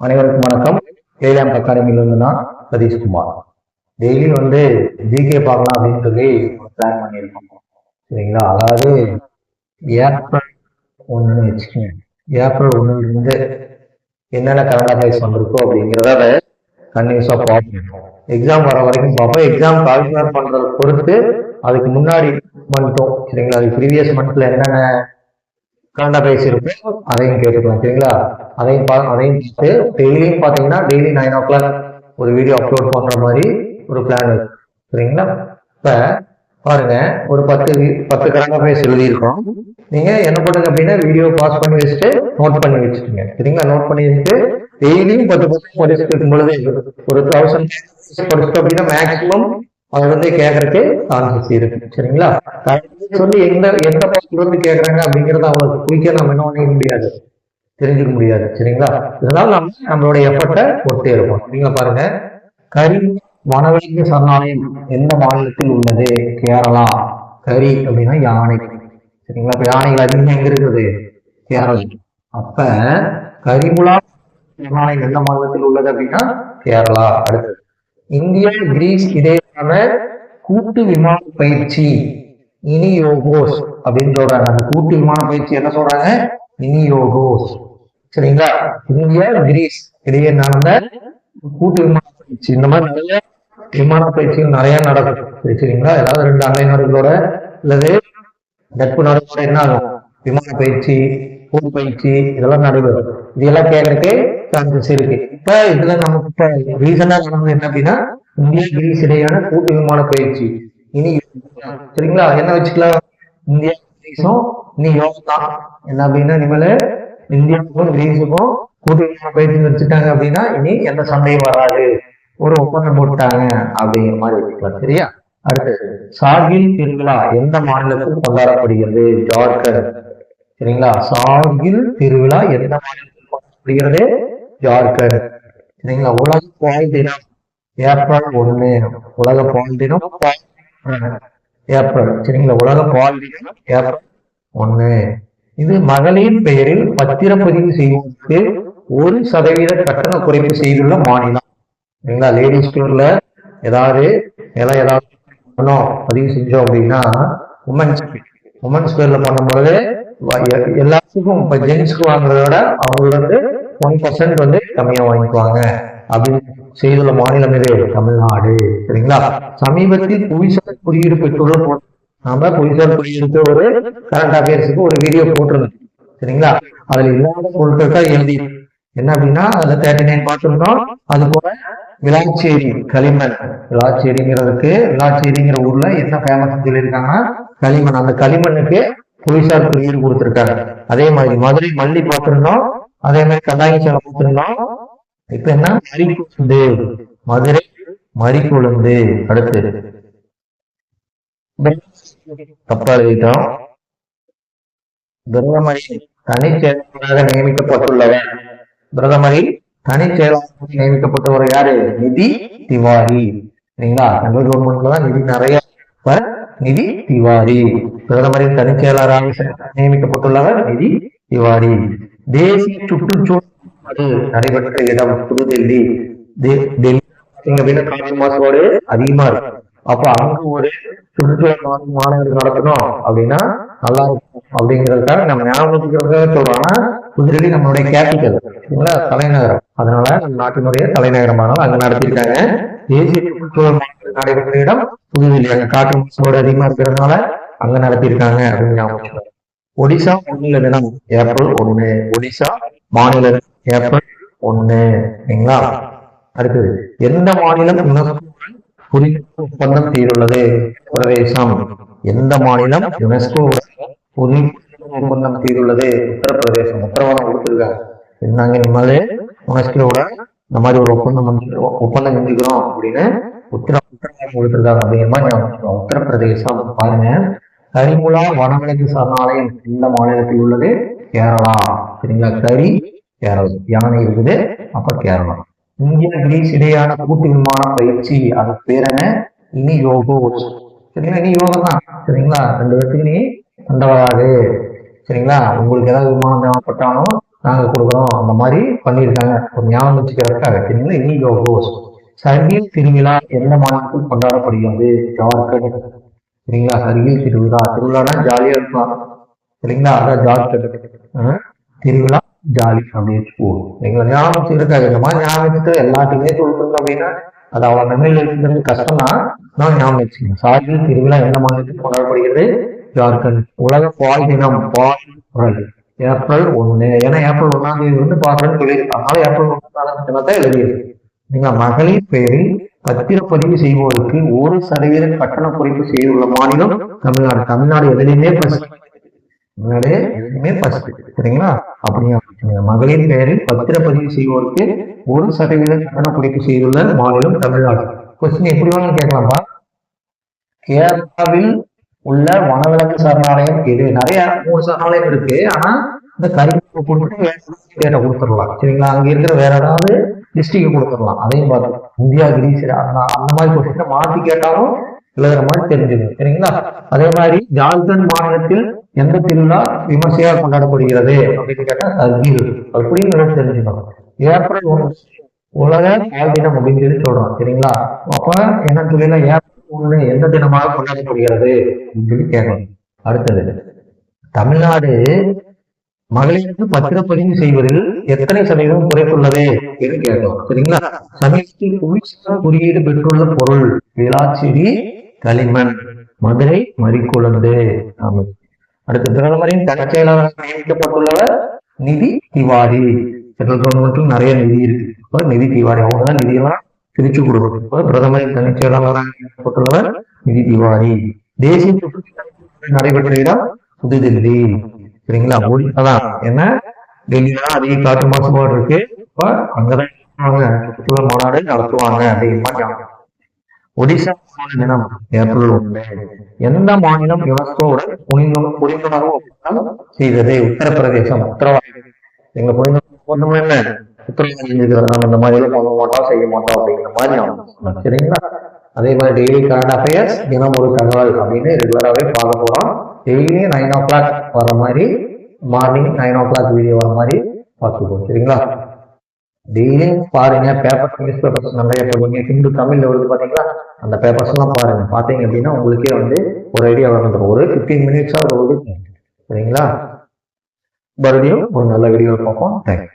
அனைவருக்கும் வணக்கம். லேலாம் அகாடமியிலிருந்து நான் சதீஷ்குமார். டெய்லி வந்து ஜிகே பார்க்கலாம் அப்படின்னு சொல்லி பிளான் பண்ணியிருக்கோம். சரிங்களா? அதாவது ஏப்ரல் ஒன்றுன்னு வச்சுக்கோங்க. ஏப்ரல் ஒன்றுலேருந்து என்னென்ன கரண்ட் அஃபேர்ஸ் வந்திருக்கோ அப்படிங்கிறத கண்டினியூஸாக பார்ப்போம் எக்ஸாம் வர வரைக்கும் பார்ப்போம். எக்ஸாம் கால்குலேட் பண்ணுறத பொறுத்து அதுக்கு முன்னாடி மந்த்தும் சரிங்களா? அது ப்ரீவியஸ் மந்த்தில் என்னென்ன கரண்ட் பேசியிருப்பேன் அதையும் கேட்டுக்கலாம் சரிங்களா? அதையும் பா அதையும் பார்த்து டெய்லியும் பார்த்தீங்கன்னா டெய்லி நைன் ஓ கிளாக் ஒரு வீடியோ அப்லோட் பண்ணுற மாதிரி ஒரு பிளான் இருக்கு. சரிங்களா? இப்போ பாருங்க ஒரு பத்து பத்து கரண்ட் அஃபேர்ஸ் எழுதியிருக்கோம் நீங்க என்ன பண்ணுங்க அப்படின்னா வீடியோ பாஸ் பண்ணி வச்சுட்டு நோட் பண்ணி வச்சுக்கோங்க. சரிங்களா? நோட் பண்ணி வச்சுட்டு டெய்லியும் பத்து பத்து படிச்சுட்டு இருக்கும் பொழுது ஒரு தௌசண்ட் படிச்சுட்டு அப்படின்னா மேக்ஸிமம் அதை வந்து கேட்கறதுக்கு சான்சஸ் இருக்கு. சரிங்களா? கரெக்ட் வந்து எந்த எந்த பக்கத்துல இருந்து கேட்கறாங்க அப்படிங்கறத அவங்களுக்கு குயிக்கா நம்ம என்ன பண்ண முடியாது. தெரிஞ்சுக்க முடியாது. சரிங்களா? இதனால நம்ம நம்மளுடைய எஃபர்ட்டை பொறுத்தே இருப்போம் சரிங்களா பாருங்க. கரி வனவிலங்கு சரணாலயம் எந்த மாநிலத்தில் உள்ளது? கேரளா. கரி அப்படின்னா யானை. சரிங்களா? இப்ப யானைகள் அதிகமா எங்க இருக்குது? கேரளா. அப்ப கரிமுலா சரணாலயம் எந்த மாநிலத்தில் உள்ளது அப்படின்னா கேரளா. அடுத்தது இந்தியா கிரீஸ் இடையிலான கூட்டு விமான பயிற்சி இனி யோகோஸ் அப்படின்னு சொல்றாங்க. அந்த கூட்டு விமான பயிற்சி என்ன சொல்றாங்க? இனி யோகோஸ் சரிங்களா? இந்தியா கிரீஸ் இடையே நடந்த கூட்டு விமான பயிற்சி. இந்த மாதிரி நிறைய விமான பயிற்சிகள் நிறைய நடக்கும் சரிங்களா? ஏதாவது ரெண்டு அண்டை நாடுகளோட அல்லது நட்பு நாடுகளோட என்ன ஆகும்? விமான பயிற்சி போர் பயிற்சி இதெல்லாம் நடைபெறும். இதெல்லாம் கேட்கறதுக்கு சான்சஸ் இருக்கு. இப்ப இதுல நமக்கு இப்ப ரீசனா நடந்தது என்ன அப்படின்னா இந்தியா கிரீஸ் இடையான கூட்டு விமான பயிற்சி. இனி சரிங்களா? என்ன வச்சுக்கலாம்? இந்தியா கிரீஸும் இனி யோகா தான் என்ன அப்படின்னா இனிமேல இந்தியாவுக்கும் கிரீஸுக்கும் கூட்டு விமான பயிற்சி வச்சுட்டாங்க அப்படின்னா இனி எந்த சண்டையும் வராது. ஒரு ஒப்பந்தம் போட்டாங்க அப்படிங்கிற மாதிரி இருக்கலாம் சரியா? அடுத்து சார்கில் திருவிழா எந்த மாநிலத்தில் கொண்டாடப்படுகிறது? ஜார்க்கண்ட். சரிங்களா? சார்கில் திருவிழா எந்த மாநிலத்தில் ஜார்க்கண்ட். சரிங்களா? உலக பால் தினம். ஏப்ரல் ஒண்ணு. உலக பால் தினம். ஏப்ரல். சரிங்களா? உலக பால் தினம். ஏப்ரல் ஒண்ணு. இது மகளிர் பெயரில் பத்திரப்பதிவு செய்வதற்கு ஒரு சதவீத கட்டண குறைப்பு செய்துள்ள மாநிலம். சரிங்களா? லேடிஸ் ஸ்டோர்ல ஏதாவது நிலம் ஏதாவது பதிவு செஞ்சோம் அப்படின்னா உமன்ஸ் உமன்ஸ் பேர்ல பண்ணும்போது எல்லாத்துக்கும் இப்ப ஜென்ஸ்க்கு வாங்குறத விட அவங்க வந்து ஒன் பர்சன்ட் வந்து கம்மியா வாங்கிக்குவாங்க. அப்படின்னு செய்துள்ள மாநிலம் இது தமிழ்நாடு. சரிங்களா? சமீபத்தில் புவிசார் குறியீடு பெற்றுள்ள நாம புவிசார் குறியீடு ஒரு கரண்ட் அஃபேர்ஸுக்கு ஒரு வீடியோ போட்டிருந்தோம். சரிங்களா? அதுல இல்லாத பொருட்கள் தான் எழுதி என்ன அப்படின்னா அதுல தேர்ட்டி நைன் பார்த்துருந்தோம் அது போல விளாச்சேரி களிமண் விளாச்சேரிங்கிறதுக்கு விளாச்சேரிங்கிற ஊர்ல என்ன ஃபேமஸ் சொல்லியிருக்காங்கன்னா களிமண் அந்த களிமண்ணுக்கு புவிசார் குறியீடு கொடுத்துருக்காங்க. அதே மாதிரி மதுரை மல்லி பார்த்திருந்தோம் அதே மாதிரி கந்தாங்கி சேலை பார்த்திருந்தோம் இப்ப என்ன? மறிக்குழுந்து மதுரை மறிக்குழுந்து அடுத்து. தப்பா எழுதிட்டோம். தனி செயலாளராக நியமிக்கப்பட்டுள்ளவர். பிரதமரி தனி செயலாளராக நியமிக்கப்பட்டவர் யாரு? நிதி திவாரி. சரிங்களா? சென்ட்ரல் கவர்மெண்ட்ல தான் நிதி நிறைய நிதி திவாரி. பிரதமரின் தனி செயலாளராக நியமிக்கப்பட்டுள்ளவர் நிதி திவாரி. தேசிய சுற்றுச்சூழல் நடைபெற்ற இடம் புதுடெல்லி டெ- டெல்லி காற்று மாசுபாடு அதிகமா இருக்கு. அப்ப அங்க ஒரு சுற்றுச்சூழல் மா- மாநாடு நடத்தணும் அப்படின்னா நல்லா இருக்கும். அப்படிங்கிறதுக்காக நம்ம ஞாபகத்துக்காக சொல்றோம்னா புதுடெல்லி நம்மளுடைய கேபிட்டல் சரிங்களா தலைநகரம். அதனால நம்ம நாட்டினுடைய தலைநகரமானாலும் அங்க நடத்தியிருக்காங்க. தேசிய சுற்றுச்சூழல் நடைபெற்ற இடம் புதுடெல்லி அங்க காற்று மாசுபாடு அதிகமா இருக்கிறதுனால அங்க நடத்தியிருக்காங்க அப்படின்னு ஞாபகம் ஒடிசா மாநில தினம் ஏப்ரல் ஒண்ணு. ஒடிசா மாநில ஏப்ரல் ஒண்ணு சரிங்களா அடுத்தது எந்த மாநிலம் யுனெஸ்கோவுடன் புரிந்து ஒப்பந்தம் செய்துள்ளது? பிரதேசம். எந்த மாநிலம் யுனெஸ்கோ புரிந்து ஒப்பந்தம் செய்துள்ளது உத்தரப்பிரதேசம் உத்தரவாதம் கொடுத்துருக்காங்க. இருந்தாங்க இனிமேல் யுனெஸ்கோவோட இந்த மாதிரி ஒரு ஒப்பந்தம் வந்து- ஒப்பந்தம் செஞ்சுக்கிறோம் அப்படின்னு உத்தர உத்தரவாதம் கொடுத்துருக்காங்க. அப்படிங்கிற மாதிரி ஞாபகம் உத்தரப்பிரதேசம் பாருங்க கரிமுலா வனவிலங்கு சரணாலயம் இந்த மாநிலத்தில் உள்ளது கேரளா. சரிங்களா? கரி கேரளா. யானை இருக்குது அப்ப கேரளா. இந்திய கிரீஸ் இடையான கூட்டு விமான பயிற்சி அது பேர் என்ன? இனி யோகோ சரிங்களா? இனி யோகம் தான் சரிங்களா? ரெண்டு பேர்த்துக்கு நீ சண்டை வராது சரிங்களா? உங்களுக்கு ஏதாவது விமானம் தேவைப்பட்டாலும் நாங்க கொடுக்குறோம். அந்த மாதிரி பண்ணியிருக்காங்க. ஒரு ஞாபகம் வச்சுக்கிறதுக்காக. சரிங்களா? இனிகோ கோஸ் சர்வீஸ் திருவிழா எந்த மாநிலத்தில் கொண்டாடப்படுகிறது? ஜார்க்கண்ட் சரிங்களா? சர்வீஸ் திருவிழா. திருவிழானா ஜாலியா இருக்கலாம் சரிங்களா? அதான் ஜார்க்கண்ட் திருவிழா ஜாலி அப்படின்னு போகும் சரிங்களா ஞாபகம் வச்சுக்கிறதுக்காக. இந்த மாதிரி ஞாபகம் வச்சுட்டு எல்லாத்தையுமே சொல்லுங்க அப்படின்னா அது அவ்வளோ மெமரியில் இருக்கிறது கஷ்டம் தான் நான் ஞாபகம் வச்சுக்கணும் சார்பில் திருவிழா எந்த மாநிலத்தில் கொண்டாடப்படுகிறது? ஜார்க்கண்ட் உலக பால் தினம் பால் குரல் ஏப்ரல் ஒண்ணு. ஏன்னா ஏப்ரல் ஒண்ணாம் தேதி வந்து பாக்குறேன்னு சொல்லியிருக்காங்க. அதனால ஏப்ரல் ஒன்னாம் தினத்தை எழுதியிருக்கு. நீங்க மகளிர் பெயரில் பத்திரப்பதிவு செய்வோருக்கு ஒரு சதவீத கட்டண குறைப்பு செய்துள்ள மாநிலம் தமிழ்நாடு. தமிழ்நாடு எதுலையுமே ஃபர்ஸ்ட் தமிழ்நாடு எதுலையுமே ஃபர்ஸ்ட் சரிங்களா? அப்படியா? மகளிர் பெயரில் பத்திரப்பதிவு செய்வோருக்கு ஒரு சதவீத கட்டண குறைப்பு செய்துள்ள மாநிலம் தமிழ்நாடு. கொஸ்டின் எப்படி வேணாலும் கேட்கலாமா கேரளாவில் உள்ள வனவிலங்கு சரணாலயம் இது நிறைய மூணு சரணாலயம் இருக்கு. ஆனா இந்த கரிமப்பு கொடுத்துட்டு ஸ்டேட்டை கொடுத்துடலாம். சரிங்களா? அங்க இருக்கிற வேற ஏதாவது டிஸ்ட்ரிக்ட் கொடுத்துடலாம். அதையும் பார்த்து இந்தியா கிரீஸ் அந்த மாதிரி கொஸ்டின் மாத்தி கேட்டாலும் எழுதுற மாதிரி தெரிஞ்சுக்கணும் சரிங்களா? அதே மாதிரி ஜார்க்கண்ட் மாநிலத்தில் எந்த திருவிழா விமர்சையாக கொண்டாடப்படுகிறது அப்படின்னு கேட்டா சர்கில். அப்படின்னு தெரிஞ்சுக்கணும். ஏப்ரல் ஒன்று உலக பால் தினம் அப்படின்னு சொல்லி சொல்றோம் சரிங்களா? அப்ப என்ன சொல்லினா ஏப்ரல் ஒண்ணு எந்த தினமாக கொண்டாடப்படுகிறது அப்படின்னு சொல்லி கேட்கணும். அடுத்தது தமிழ்நாடு மகளிருக்கு பத்திரப்பதிவு செய்வதில் எத்தனை சதவீதம் குறைத்துள்ளது என்று கேட்கணும். சரிங்களா? சமீபத்தில் புவிசார் குறியீடு பெற்றுள்ள பொருள் விளாச்செடி களிமண் மதுரை மறிக்குழந்து ஆமா. அடுத்து பிரதமரின் தனிச் செயலாளராக நியமிக்கப்பட்டுள்ளவர் நிதி திவாரி. சென்ட்ரல் கவர்மெண்ட்ல நிறைய நிதி இருக்கு. நிதி திவாரி அவங்க தான் நிதியெல்லாம் பிரித்து கொடுக்கணும் பிரதமரின் தனிச் செயலாளராக நியமிக்கப்பட்டுள்ளவர் நிதி திவாரி. தேசிய சுற்றுலா நடைபெற்ற இடம் புதுதில்லி. சரிங்களா? ஒடிசா என்ன? ஏன்னா டெல்லியில அதிக காற்று மாசுபாடு இருக்கு. இப்ப அங்கதான் அவங்க சுற்றுலா மாநாடு நடத்துவாங்க அப்படிங்கிற ஒடிசா மாநில தினம் ஏப்ரல் ஒன்று எந்த மாநிலம் யுனெஸ்கோவுடன் புனித புரிந்துணர்வு செய்தது உத்தரப்பிரதேசம். உத்தரவாதம். எங்க புரிந்துணர்வு என்ன? இல்ல நம்ம இந்த மாதிரி எல்லாம் பண்ண மாட்டோம் செய்ய மாட்டோம் அப்படிங்கிற மாதிரி ஞாபகம் சரிங்களா? அதே மாதிரி டெய்லி கரண்ட் அஃபேர்ஸ் தினம் ஒரு தகவல் அப்படின்னு ரெகுலராகவே பார்க்க போறோம். டெய்லி நைன் ஓ கிளாக் வர மாதிரி morning nine o'clock video வர மாதிரி பார்த்துக்கோங்க சரிங்களா? டெய்லியும் பாருங்க பேப்பர் நியூஸ் பேப்பர்ஸ் நிறைய படிங்க ஹிந்து தமிழ்ல வருது பாத்தீங்களா? அந்த பேப்பர்ஸ் எல்லாம் பாருங்க. பாத்தீங்க அப்படின்னா உங்களுக்கே வந்து ஒரு ஐடியா வந்துடும் ஒரு ஃபிஃப்டீன் மினிட்ஸா ஒரு சரிங்களா? மறுபடியும் ஒரு நல்ல வீடியோ பார்ப்போம். தேங்க்யூ